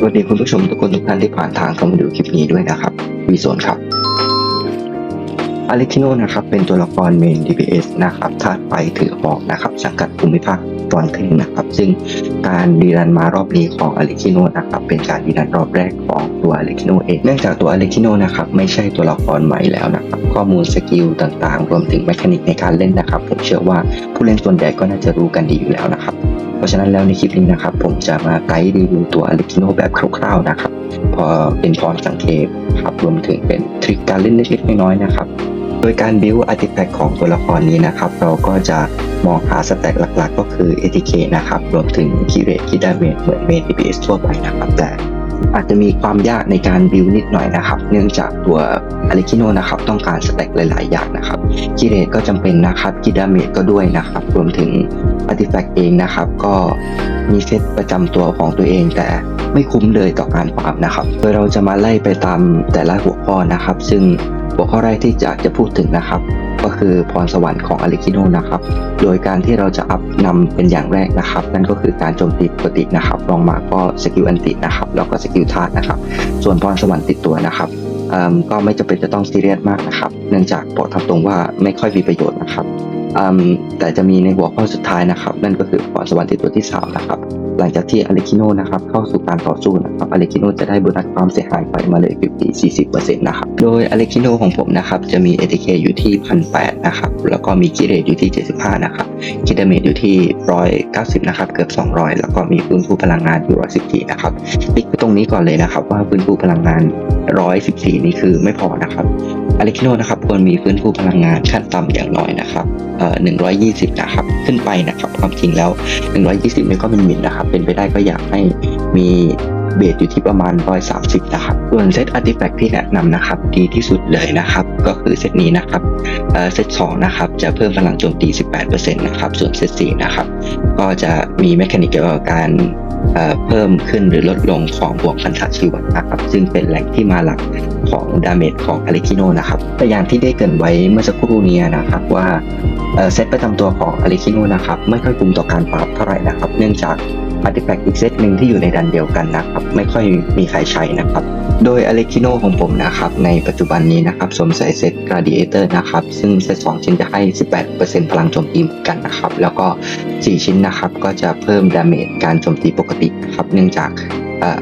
สวัสดีคุณผู้ชมทุกคนทุกท่านที่ผ่านทางเข้ามาดูคลิปนี้ด้วยนะครับวีโซนครับอเล็กคิโนนะครับเป็นตัวละครเมน DPS นะครับธาตุไฟถือหอกนะครับสังกัดภูมิภาคตอนครึ่งนะครับซึ่งการดีรันมารอบนี้ของอเล็กคิโนนะครับเป็นการดีรันรอบแรกของตัวอเล็กคิโนเองเนื่องจากตัวอเล็กคิโนนะครับไม่ใช่ตัวละครใหม่แล้วนะครับข้อมูลสกิลต่างๆ รวมถึงแมคานิกในการเล่นนะครับผมเชื่อว่าผู้เล่นส่วนใหญ่ก็น่าจะรู้กันดีอยู่แล้วนะครับ เพราะฉะนั้นแล้วในคลิปนี้นะครับ ผมจะมาไกด์รีวิวตัวอเล็ก i ิโนแบบคร่าวๆนะครับ พอเป็นพรสังเกตครับรวมถึงเป็นทริคการเล่นเล็กๆน้อยๆนะครับ โดยการบิวอาร์ติแฟกของตัวละครนี้นะครับ เราก็จะมองหาสแต็กหลักๆ ก็คือ ATK นะครับ รวมถึงคีเรทคีดาเมจเหมือนเมน DPS ทั่วไปนะครับ แต่อาจจะมีความยากในการบิวนิดหน่อยนะครับ เนื่องจากตัวอเล็ก i โนนะครับต้องการสแต็กหลาย ๆ อย่างนะครับคีเรทก็จำเป็นนะครับคีดาเมจก็ด้วยนะครับ รวมถึง อาร์ติแฟกต์เองนะครับ ก็มีเซตประจำตัวของตัวเองแต่ไม่คุ้มเลยต่อการฟาร์มนะครับ โดยเราจะมาไล่ไปตามแต่ละหัวข้อนะครับ ซึ่งหัวข้อแรกที่จะจะพูดถึงนะครับ ก็คือพรสวรรค์ของอเล็ก i โนนะครับ โดยการที่เราจะอัพนำเป็นอย่างแรกนะครับ นั่นก็คือการโจมตีปกตินะครับรองมาก็สกิลอันตินะครับ แล้วก็สกิลธาตุนะครับ ส่วนพรสวรรค์ติดตัวนะครับก็ไม่จำเป็นจะต้องซีเรียสมากนะครับ เนื่องจากบอกทำตรงว่าไม่ค่อยมีประโยชน์นะครับ แต่จะมีในหัวข้อสุดท้ายนะครับ นั่นก็คือพรสวรรค์ที่ตัวที่3นะครับหลังจากที่อเลคิโนนะครับเข้าสู่การต่อสู้นะครับอเลคิโนจะได้โบนัสความเสียหายไปมาเลย50 40%นะครับโดยอเลคิโนของผมนะครับจะมี ATK อยู่ที่1,800นะครับแล้วก็มีกิเรตอยู่ที่ 75 นะครับคิดเมจอยู่ที่ 190 นะครับเกือบ 200 แล้วก็มีฟื้นฟูพลังงานอยู่114 นะครับติ๊กไปตรงนี้ก่อนเลยนะครับว่าฟื้นฟูพลังงาน 114 นี่คือไม่พอนะครับ อเล็ก i โนนะครับควรมีฟื้นฟูพลังงานขั้นต่ำอย่างน้อยนะครับเอ่อ120 นะครับ ขึ้นไปนะครับ ความจริงแล้ว 120นี่ก็เป็นมินนะครับ เป็นไปได้ก็อยากให้มีเบสอยู่ที่ประมาณ 130 นะครับ ส่วนเซตอาร์ติแฟกที่แนะนำนะครับ ดีที่สุดเลยนะครับ ก็คือเซตนี้นะครับเอ่อเซต2นะครับ จะเพิ่มพลังโจมตี 18%นะครับ ส่วนเซต4นะครับ ก็จะมีแมคานิกเกี่ยวกับการ เพิ่มขึ้นหรือลดลงของบวกพันธะชีวะนะครับซึ่งเป็นแหล่งที่มาหลักของดาเมจของอเล็กิโนนะครับแต่อย่างที่ได้เกินไว้เมื่อสักครู่นี้นะครับว่าเซตประจำตัวของอเล็กิโนนะครับไม่ค่อยคุ้มต่อการปรับเท่าไหร่นะครับ เนื่องจาก อาร์ติแฟกต์อีกเซตหนึ่งที่อยู่ในดันเดียวกันนะครับ ไม่ค่อยมีใครใช้นะครับ โดยอเล็กิโนของผมนะครับ ในปัจจุบันนี้นะครับสวมใส่เซต Gladiator นะครับ ซึ่งเซต2ชิ้นจะให้ 18%พลังโจมตีเหมือนกันนะครับ แล้วก็ 4 ชิ้นนะครับ ก็จะเพิ่มดาเมจการโจมตีปกติครับเนื่องจาก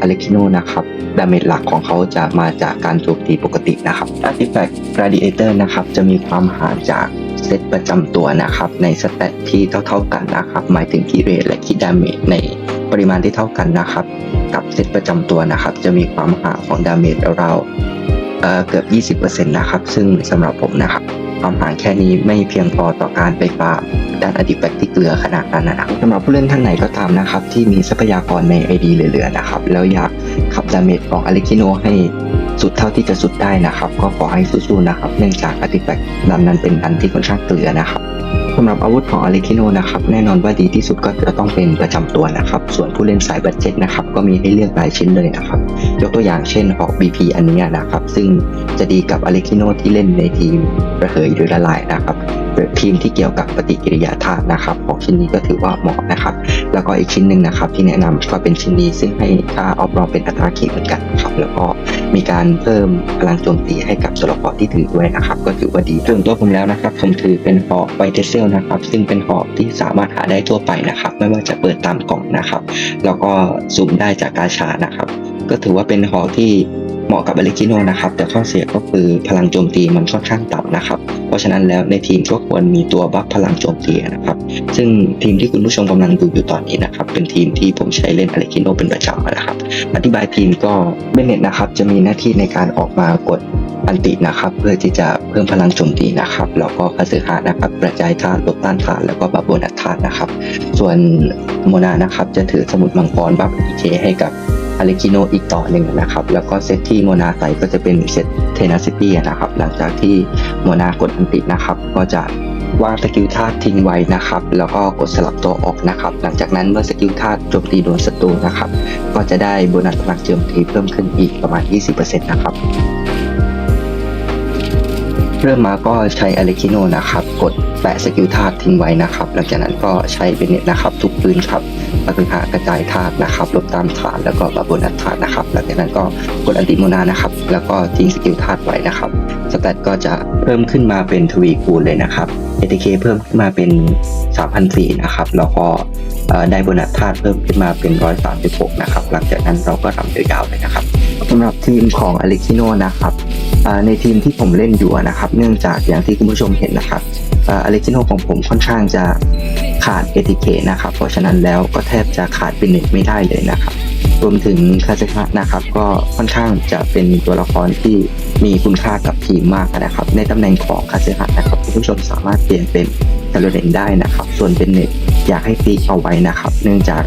อเล็ก i โนนะครับดาเมจหลักของเขาจะมาจากการโจมตีปกตินะครับ Artifact Gladiator นะครับจะมีความห่างจากเซตประจำตัวนะครับ ในสเตตที่เท่าๆกันนะครับ หมายถึงคีเรทและคีดาเมจใน ปริมาณที่เท่ากันนะครับ กับเซตประจำตัวนะครับ จะมีความห่างของดาเมจเราเอ่อเกือบ 20%นะครับ ซึ่งสำหรับผมนะครับ ความห่างแค่นี้ไม่เพียงพอต่อการไปฟาร์มด้านอดิแฟกที่เกลือขนาดนั้นนะครับสำหรับผู้เล่นท่านไหนก็ตามนะครับ ที่มีทรัพยากรใน ID เหลือๆนะครับ แล้วอยากขับดาเมจของอเล็กิโนให้สุดเท่าที่จะสุดได้นะครับ ก็ขอให้สู้ๆนะครับ เนื่องจากอดิแฟกดันนั้นเป็นดันที่ค่อนข้างเกลือนะครับ สำหรับอาวุธของอาริคิโนนะครับแน่นอนว่าดีที่สุดก็จะต้องเป็นประจำตัวนะครับ ส่วนผู้เล่นสายบัตเจ็ตนะครับก็มีให้เลือกหลายชิ้นเลยนะครับ ยกตัวอย่างเช่นหอก BP อันนี้นะครับ ซึ่งจะดีกับอาริคิโนที่เล่นในทีมระเหยหรือละลายนะครับ หรือทีมที่เกี่ยวกับปฏิกิริยาธาตุนะครับของชิ้นนี้ก็ถือว่าเหมาะนะครับ แล้วก็อีกชิ้นหนึ่งนะครับ ที่แนะนำก็เป็นชิ้นนี้ซึ่งให้ค่าออฟรองเป็นอัตราขีดเหมือนกันครับแล้วก็มีการเพิ่มพลังโจมตีให้กับตัวละครที่ถือด้วยนะครับ ก็ถือว่าดีส่วนตัวผมแล้วนะครับผมถือเป็นหอกไวเทเซลนะครับ ซึ่งเป็นหอกที่สามารถหาได้ทั่วไปนะครับ ไม่ว่าจะเปิดตามกล่องนะครับ แล้วก็สุ่มได้จากกาชานะครับ ก็ถือว่าเป็นหอกที่ มาะกับอเล็กิโนนะครับ แต่ข้อเสียก็คือพลังโจมตีมันค่อนข้างต่ำนะครับ เพราะฉะนั้นแล้วในทีมก็ควรมีตัวบัฟพลังโจมตีนะครับ ซึ่งทีมที่คุณผู้ชมกำลังดูอยู่ตอนนี้นะครับ เป็นทีมที่ผมใช้เล่นอเล็กิโนเป็นประจำนะครับ อธิบายทีมก็เบนเน็ตนะครับจะมีหน้าที่ในการออกมากด อันตินะครับ เพื่อที่จะเพิ่มพลังโจมตีนะครับแล้วก็คาสึฮะนะครับกระจายธาตุลดต้านธาตุแล้วก็บัฟโบนัสธาตุนะครับ ส่วนโมนานะครับจะถือสมุดมังกรบัฟอีเคให้กับอเลกิโนอีกต่อหนึ่งนะครับ แล้วก็เซตที่โมนาใส่ก็จะเป็นเซตเทนาซิตี้นะครับ หลังจากที่โมนากดอันตินะครับ ก็จะวางสกิลธาตุทิ้งไว้นะครับ แล้วก็กดสลับตัวออกนะครับ หลังจากนั้นเมื่อสกิลธาตุโจมตีโดนศัตรูนะครับ ก็จะได้โบนัสพลังโจมตีเพิ่มขึ้นอีกประมาณ 20%นะครับ เริ่มมาก็ใช้อเลคิโนนะครับ กดแปะสกิลธาตุทิ้งไว้นะครับ หลังจากนั้นก็ใช้เป็นเน็ตนะครับ ทุกปืนครับปฏิหากระจายธาตุนะครับลบตามฐานแล้วก็บับนัดธาตุนะครับ หลังจากนั้นก็กดอันติโมนานะครับ แล้วก็ทิ้งสกิลธาตุไว้นะครับ สแตทก็จะเพิ่มขึ้นมาเป็นทวีคูณเลยนะครับ ATK เพิ่มขึ้นมาเป็น 3,004นะครับ แล้วก็ได้โบนัสธาตุเพิ่มขึ้นมาเป็น 136 นะครับ หลังจากนั้นเราก็ทำยาวๆเลยนะครับสำหรับทีมของอ l e คิโนนะครับ ในทีมที่ผมเล่นอยู่นะครับ เนื่องจากอย่างที่คุณผู้ชมเห็นนะครับอเอ l e คิโนของผมค่อนข้างจะขาด ATK นะครับ เพราะฉะนั้นแล้วก็แทบจะขาดเป็นเน็ตไม่ได้เลยนะครับรวมถึงคาเซฮะนะครับ ก็ค่อนข้างจะเป็นตัวละครที่มีคุณค่ากับทีมมากนะครับ ในตำแหน่งของคาเซฮะนะครับคุณผู้ชมสามารถเปลี่ยนเป็นเทเลเรนได้นะครับ ส่วนเป็นเน็ตอยากให้ฟีกเอาไว้นะครับ เนื่องจาก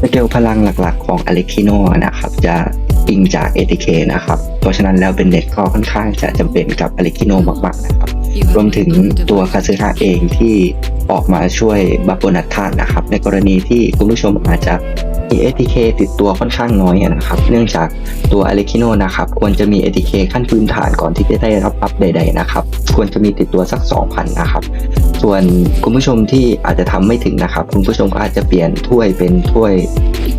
สเกลพลังหลักๆของอเล็กคิโนนะครับ จะ อิงจาก ATK นะครับ เพราะฉะนั้นแล้วเป็นเน็ตก็ค่อนข้างจะจำเป็นกับอเล็กคิโนมากๆนะครับ รวมถึงตัวคาซึฮะเองที่ออกมาช่วยบัฟโบนัสธาตุนะครับ ในกรณีที่คุณผู้ชมอาจจะมี ATK ติดตัวค่อนข้างน้อยนะครับ เนื่องจากตัวอ l e คิโนนะครับ ควรจะมี ATK ขั้นพื้นฐานก่อนที่จะได้รับบัฟใด ๆ นะครับ ควรจะมีติดตัวสัก 2,000 นะครับ ส่วนคุณผู้ชมที่อาจจะทำไม่ถึงนะครับ คุณผู้ชมก็อาจจะเปลี่ยนถ้วยเป็นถ้วย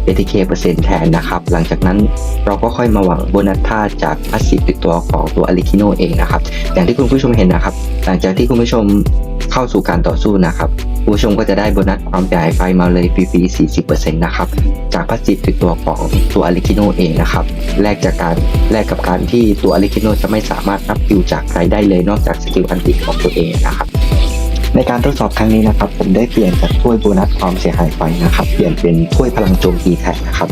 ATK เปอร์เซ็นต์แทนนะครับ หลังจากนั้นเราก็ค่อยมาหวังโบนัสธาจากพาสซีฟติดตัวของตัวอ l e คิโนเองนะครับ อย่างที่คุณผู้ชมเห็นนะครับ หลังจากที่คุณผู้ชมเข้าสู่การต่อสู้นะครับผู้ชมก็จะได้โบนัสความจ่ายไฟมาเลยฟรีๆ40%นะครับ จากพาสซีฟติดตัวของตัวอ l e คิโนเองนะครับแลกจากการแลกกับการที่ตัวอ l e คิโนจะไม่สามารถรับคิวจากใครได้เลยนอกจากสกิลอันติของตัวเองนะครับ ในการทดสอบครั้งนี้นะครับ ผมได้เปลี่ยนจากถ้วยโบนัสความเสียหายไฟนะครับเปลี่ยนเป็นถ้วยพลังโจมตีแทนนะครับ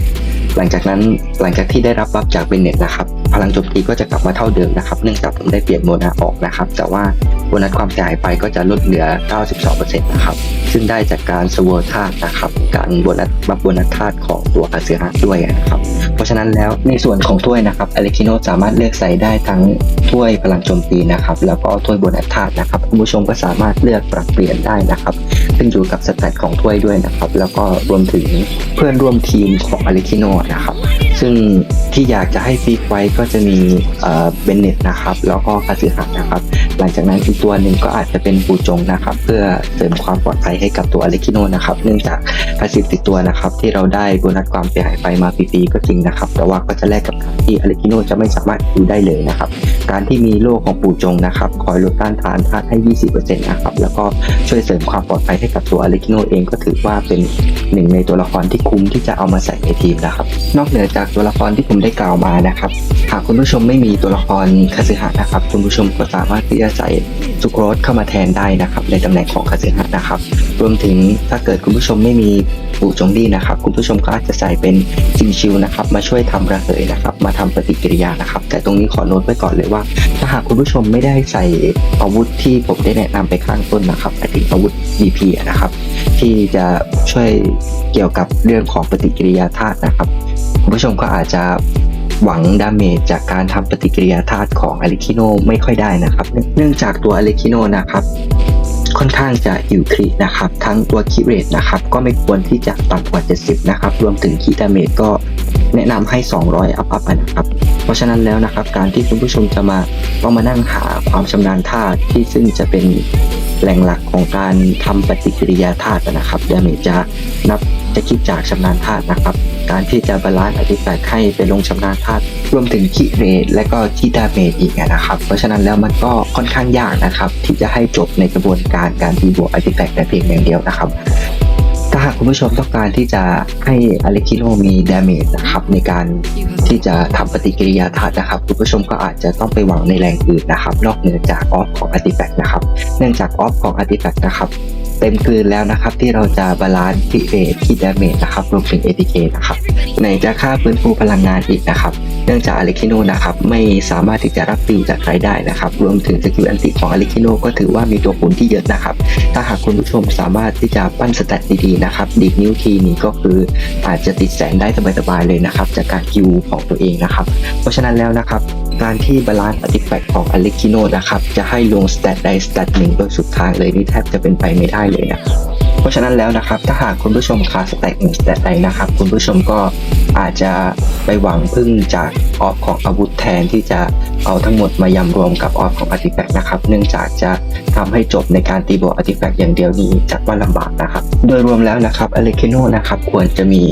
หลังจากนั้นหลังจากที่ได้รับบัฟจากเบนเน็ตนะครับ พลังโจมตีก็จะกลับมาเท่าเดิมนะครับ เนื่องจากผมได้เปลี่ยนโบนัสออกนะครับ แต่ว่าโบนัสความเสียหายไฟก็จะลดเหลือ 92%นะครับ ซึ่งได้จากการสวอธาตุนะครับ การโบนัสบัฟโบนัสธาตุของตัวคาเซียด้วยนะครับ เพราะฉะนั้นแล้วในส่วนของถ้วยนะครับอเลคิโนสามารถเลือกใส่ได้ทั้ง ถ้วยพลังโจมตีนะครับ แล้วก็ถ้วยโบนัสธาตุนะครับคุณผู้ชมก็สามารถเลือกปรับเปลี่ยนได้นะครับขึ้นอยู่กับสแตทของถ้วยด้วยนะครับ แล้วก็รวมถึงเพื่อนร่วมทีมของอเลคิโนนะครับซึ่งที่อยากจะให้ฟิกไว้ก็จะมีเบนเน็ตนะครับ แล้วก็คาซึฮะนะครับ หลังจากนั้นอีกตัวหนึ่งก็อาจจะเป็นปูจงนะครับ เพื่อเสริมความปลอดภัยให้กับตัวอเลคิโนนะครับ เนื่องจากพาสซีฟติดตัวนะครับ ที่เราได้โบนัสความเสียหายไปมาฟรีๆก็จริงนะครับ แต่ว่าก็จะแลกกับการที่อเลคิโนจะไม่สามารถดูได้เลยนะครับ การที่มีโล่ของปูจงนะครับ คอยลดต้านทานธาตุให้ 20%นะครับ แล้วก็ช่วยเสริมความปลอดภัยให้กับตัวอเลคิโนเองก็ถือว่าเป็นหนึ่งในตัวละครที่คุ้มที่จะเอามาใส่ในทีมนะครับ นอกเหนือจากากตัวละครที่ผมได้กล่าวมานะครับ หากคุณผู้ชมไม่มีตัวละครคาซึฮะนะครับ คุณผู้ชมก็สามารถที่จะใส่สุโครสเข้ามาแทนได้นะครับ ในตำแหน่งของคาซึฮะนะครับ รวมถึงถ้าเกิดคุณผู้ชมไม่มีปู่จงดีนะครับ คุณผู้ชมก็อาจจะใส่เป็นซิงชิวนะครับ มาช่วยทำระเหยนะครับ มาทำปฏิกิริยานะครับ แต่ตรงนี้ขอโน้ตไว้ก่อนเลยว่า ถ้าหากคุณผู้ชมไม่ได้ใส่อาวุธที่ผมได้แนะนำไปข้างต้นนะครับหมายถึงอาวุธ DP นะครับ ที่จะช่วยเกี่ยวกับเรื่องของปฏิกิริยาธาตุนะครับ คุณผู้ชมก็อาจจะหวังดาเมจจากการทำปฏิกิริยาธาตุของอ l เลคิโนไม่ค่อยได้นะครับ เนื่องจากตัวอ l เลคิโนนะครับค่อนข้างจะหิวครินะครับ ทั้งตัวคิเรตนะครับ ก็ไม่ควรที่จะต่ำกว่า 70 นะครับ รวมถึงคีดาเมจก็แนะนำให้ 200 อัพอัพนะครับ เพราะฉะนั้นแล้วนะครับ การที่คุณผู้ชมจะมาต้องมานั่งหาความชำนาญธาตุที่ซึ่งจะเป็นแหล่งหลักของการทำปฏิกิริยาธาตุนะครับเดาเมจะนับจะคิดจากชำนาญธาตุนะครับ การที่จะบาลานซ์อธิแตกให้ไปลงชำนาญธาตุรวมถึงคีเรทและก็คีดาเมจอีกนะครับ เพราะฉะนั้นแล้วมันก็ค่อนข้างยากนะครับ ที่จะให้จบในกระบวนการการตีบวกอธิแตกแต่เพียงอย่างเดียวนะครับ ถ้าหากคุณผู้ชมต้องการที่จะให้อเลคิโนมีดาเมจนะครับในการที่จะทำปฏิกิริยาธาตุนะครับ คุณผู้ชมก็อาจจะต้องไปหวังในแรงอื่นนะครับ นอกเหนือจากออฟของอาร์ติแฟกต์นะครับ เนื่องจากออฟของอาร์ติแฟกต์นะครับเต็มกลืนแล้วนะครับที่เราจะบาลานซ์ที่เรทที่ดาเมจนะครับรวมถึง ATK นะครับไหนจะค่าฟื้นฟูพลังงานอีกนะครับ เนื่องจากอเลคิโนนะครับไม่สามารถที่จะรับฟรีจากใครได้นะครับ รวมถึงสกิลอันติของอเลคิโนก็ถือว่ามีตัวคูณที่เยอะนะครับ ถ้าหากคุณผู้ชมสามารถที่จะปั้นสแตทดีๆนะครับดีดนิ้วทีนี้ก็คืออาจจะติดแสนได้สบายๆเลยนะครับ จากการคิวของตัวเองนะครับ เพราะฉะนั้นแล้วนะครับการที่บาลานซ์อติแฟกของอเลคิโนนะครับจะให้ลงสแตทใดสแตทหนึ่งโดยสุดทางเลยนี่แทบจะเป็นไปไม่ได้เลยนะครับ เพราะฉะนั้นแล้วนะครับ ถ้าหากคุณผู้ชมขาดสแต็กหนึ่งสแต็กใดนะครับ คุณผู้ชมก็อาจจะไปหวังพึ่งจากออฟของอาวุธแทนที่จะเอาทั้งหมดมายำรวมกับออฟของอาร์ติแฟกต์นะครับ เนื่องจากจะทำให้จบในการตีบวกอาร์ติแฟกต์อย่างเดียวนี้จัดว่าลำบากนะครับ โดยรวมแล้วนะครับอเลคิโนนะครับควรจะมี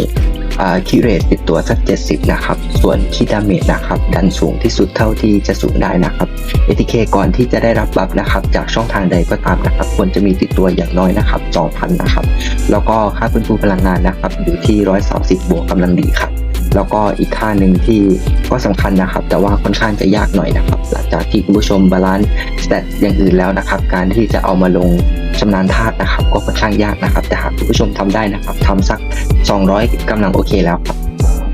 คีเรตติดตัวสัก 70 นะครับ ส่วนคีดาเมจนะครับ ดันสูงที่สุดเท่าที่จะสูงได้นะครับ ATK ก่อนที่จะได้รับบัฟนะครับ จากช่องทางใดก็ตามนะครับ ควรจะมีติดตัวอย่างน้อยนะครับ 2,000 นะครับ แล้วก็ค่าฟื้นฟูพลังงานนะครับ อยู่ที่ 130 บวกกำลังดีครับแล้วก็อีกค่าหนึ่งที่ก็สำคัญนะครับ แต่ว่าค่อนข้างจะยากหน่อยนะครับ หลังจากที่คุณผู้ชมบาลานซ์สเตตอย่างอื่นแล้วนะครับ การที่จะเอามาลง ชำนาญธาตุนะครับ ก็ค่อนข้างยากนะครับ แต่หากคุณผู้ชมทำได้นะครับทำสัก 200กำลังโอเคแล้วครับ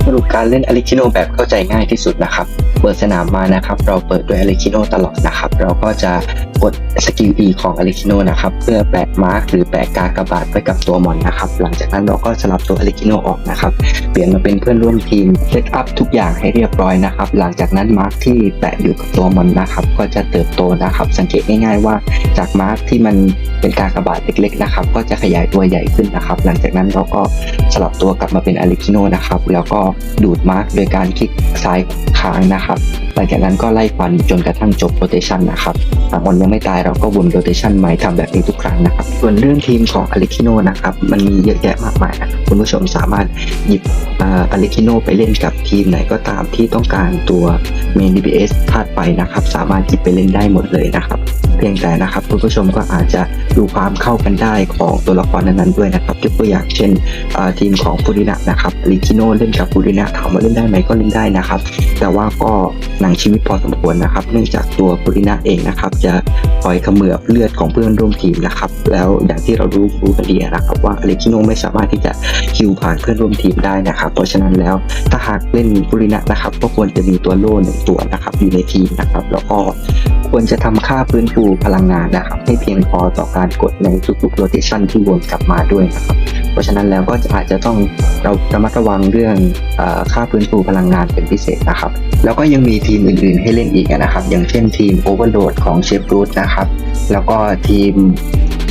สรุปการเล่นอลิคิโนแบบเข้าใจง่ายที่สุดนะครับ เปิดสนามมานะครับ เราเปิดด้วยอลิคิโนตลอดนะครับ เราก็จะกดสกิล E ของอลิคิโนนะครับ เพื่อแปะมาร์กหรือแปะกากบาทไว้กับตัวมอนนะครับ หลังจากนั้นเราก็สลับตัวอลิคิโนออกนะครับ เปลี่ยนมาเป็นเพื่อนร่วมทีม เซตอัพทุกอย่างให้เรียบร้อยนะครับ หลังจากนั้นมาร์กที่แปะอยู่กับตัวมอนนะครับ ก็จะเติบโตนะครับ สังเกตง่ายๆว่าจากมาร์กที่มันเป็นกากบาทเล็กๆนะครับ ก็จะขยายตัวใหญ่ขึ้นนะครับ หลังจากนั้นเราก็สลับตัวกลับมาเป็นอลิคิโนนะครับ แล้วก็ดูดมาร์กโดยการคลิกซ้ายค้างนะครับหลังจากนั้นก็ไล่ฟันจนกระทั่งจบโรเตชันนะครับหากมันยังไม่ตายเราก็วนโรเตชันใหม่ทำแบบนี้ทุกครั้งนะครับ ส่วนเรื่องทีมของอลิคิโนนะครับ มันมีเยอะแยะมากมายนะคุณผู้ชมสามารถหยิบอลิคิโนไปเล่นกับทีมไหนก็ตามที่ต้องการตัวเมน DPS ธาตุไฟนะครับ สามารถหยิบไปเล่นได้หมดเลยนะครับ เพียงแต่นะครับคุณผู้ชมก็อาจจะดูความเข้ากันได้ของตัวละครนั้นๆด้วยนะครับยกตัวอย่างเช่นทีมของฟูรินะนะครับลิคิโนเล่นกับฟูรินะถามว่าเล่นได้ไหมก็เล่นได้นะครับ แต่ว่าก็หนังชีวิตพอสมควรนะครับ เนื่องจากตัวฟูรินะเองนะครับ จะคอยขมือบเลือดของเพื่อนร่วมทีมนะครับ แล้วอย่างที่เรารู้รู้กันดีนะครับว่าลิคิโนไม่สามารถที่จะคิวผ่านเพื่อนร่วมทีมได้นะครับ เพราะฉะนั้นแล้วถ้าหากเล่นฟูรินะนะครับ ก็ควรจะมีตัวโล่หนึ่งตัวนะครับอยู่ในทีมนะครับ แล้วก็ควรจะทำค่าฟื้นฟูพลังงานนะครับให้เพียงพอต่อการกดในทุกๆโรเตชันที่วนกลับมาด้วยนะครับ เพราะฉะนั้นแล้วก็อาจจะต้องเราระมัดระวังเรื่องอค่าฟื้นฟูพลังงานเป็นพิเศษนะครับ แล้วก็ยังมีทีมอื่นๆ ให้เล่นอีกนะครับ อย่างเช่นทีม Overload ของเชฟรูทนะครับแล้วก็ทีม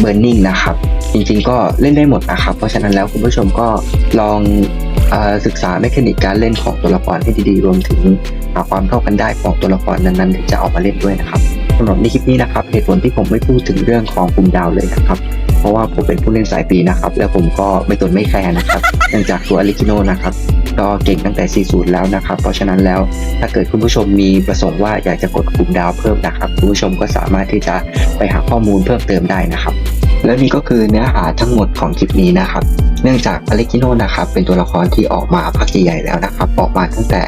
Burning นะครับ จริงๆก็เล่นได้หมดนะครับ เพราะฉะนั้นแล้วคุณผู้ชมก็ลองศึกษาเมคานิกการเล่นของตัวละครให้ดีๆ รวมถึงหาความเข้ากันได้ของตัวละครนั้นๆที่จะเอามาเล่นด้วยนะครับ สำหรับในคลิปนี้นะครับเหตุผลที่ผมไม่พูดถึงเรื่องของกลุ่มดาวเลยนะครับเพราะว่าผมเป็นผู้เล่นสายปีนะครับ แล้วผมก็ไม่ตนไม่แคร์นะครับเนื่องจากตัวอลิคิโนนะครับก็เก่งตั้งแต่ 40 แล้วนะครับ เพราะฉะนั้นแล้วถ้าเกิดคุณผู้ชมมีประสงค์ว่าอยากจะกดกลุ่มดาวเพิ่มนะครับ คุณผู้ชมก็สามารถที่จะไปหาข้อมูลเพิ่มเติมได้นะครับ และนี่ก็คือเนื้อหาทั้งหมดของคลิปนี้นะครับเนื่องจากอเล็กิโนนะครับเป็นตัวละครที่ออกมาพักใหญ่แล้วนะครับ ออกมาตั้งแต่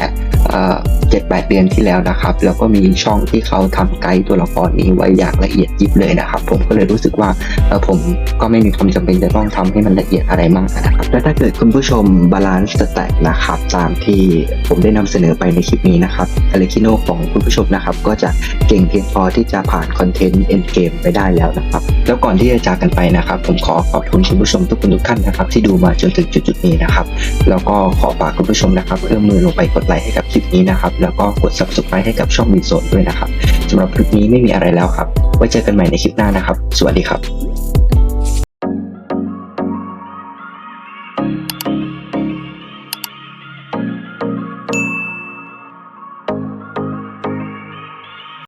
เจ็ดแปดเดือนที่แล้วนะครับ แล้วก็มีช่องที่เขาทำไกด์ตัวละครนี้ไว้อย่างละเอียดยิบเลยนะครับ ผมก็เลยรู้สึกว่าเออผมก็ไม่มีความจำเป็นจะต้องทำให้มันละเอียดอะไรมากนะครับและถ้าเกิดคุณผู้ชมบาลานซ์สแต็กนะครับตามที่ผมได้นำเสนอไปในคลิปนี้นะครับอเล็กิโนของคุณผู้ชมนะครับ ก็จะเก่งเพียงพอที่จะผ่านคอนเทนต์เอ็นเกมไปได้แล้วนะครับ แล้วก่อนที่จะจากกันไปนะครับ ผมขอขอบคุณคุณผู้ชมทุกคนทุกท่านนะครับที่ดูมาจนถึงจุดๆนี้นะครับ แล้วก็ขอฝากคุณผู้ชมนะครับเอื้อมมือลงไปกดไลค์ให้กับคลิปนี้นะครับ แล้วก็กด subscribe ให้กับช่องมีโซนด้วยนะครับสำหรับคลิปนี้ไม่มีอะไรแล้วครับ ไว้เจอกันใหม่ในคลิปหน้านะครับ สวัสดีครับ